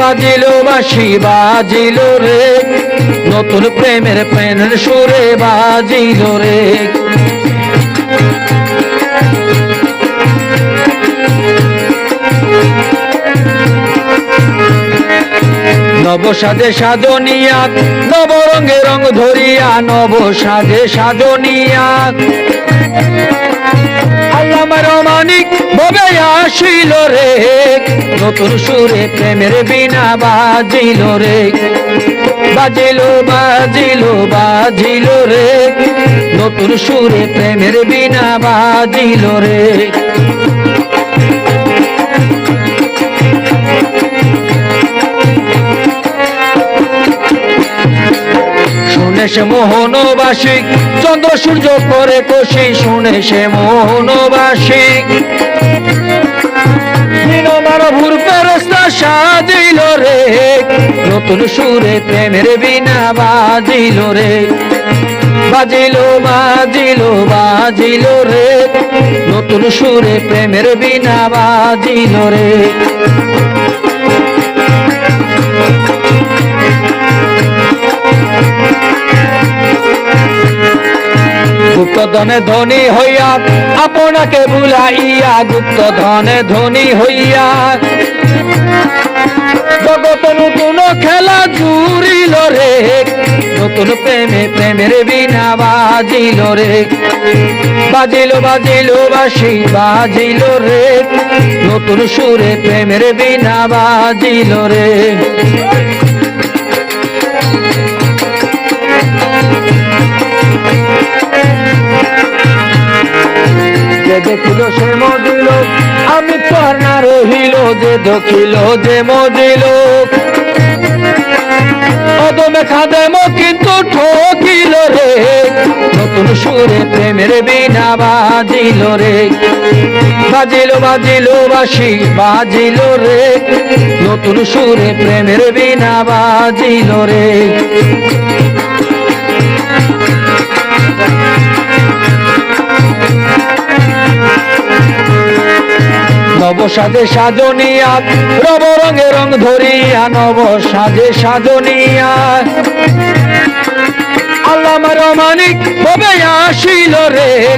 বাজিল বাসি বাজিল রে। নতুন প্রেমের প্রেমের সুরে বাজিল রে। নব সাজে সাজনিয়া, নব রঙে রং ধরিয়া, নব সাজে সাজনিয়া। আল্লামা রমানিক ভবে আসিল রে। নতুন সুরে প্রেমের বিনা বাজিল রে। বাজিল বাজিল বাজিল রে। নতুন সুরে প্রেমের বিনা বাজিল রে। সে মোহনবাসী চন্দ্র সূর্য করে কষি শুনে সে মোহনবাসী ভুর ফেরস্তা সাজিল রে, নতুন সুরে প্রেমের বিনা বাজিল রে। বাজিল বাজিল বাজিল রে, নতুন সুরে প্রেমের বিনা বাজিল রে। ধনে ধনী হইয়া, আপনাকে ভুলাইয়া গুপ্ত ধনে ধনী হইয়া। জগত নতুন খেলা জুড়িল রে, নতুন প্রেমে প্রেমের বিনা বাজিল রে। বাজিল বাজিল বাসি বাজিল রে, নতুন সুরে প্রেমের বিনা বাজিল রে। দেখিল সে মজিল আমি তোর না রহিল যে দখিল যে মজিল অদমে কিন্তু ঠকিল রে। নতুন সুরে প্রেমের বিনা বাজিল রে। বাজিল বাজিল বাসি বাজিল রে। নতুন সুরে প্রেমের বিনা বাজিল রে। সাজে সাজনিয়া, রব রঙে রং ধরিয়া, নব সাজে সাজনিয়া। আল্লামা রমানিক ভবে আসিল রে?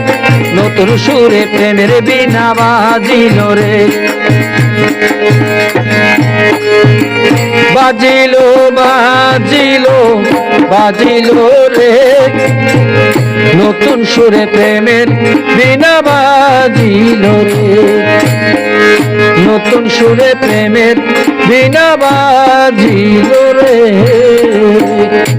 নতুন সুরে প্রেমের বিনা বাজিল রে। বাজিল বাজিল বাজিল রে। নতুন সুরে প্রেমের বিনা বাজিল রে। নতুন সুরে প্রেমের বিনা বাজিল রে।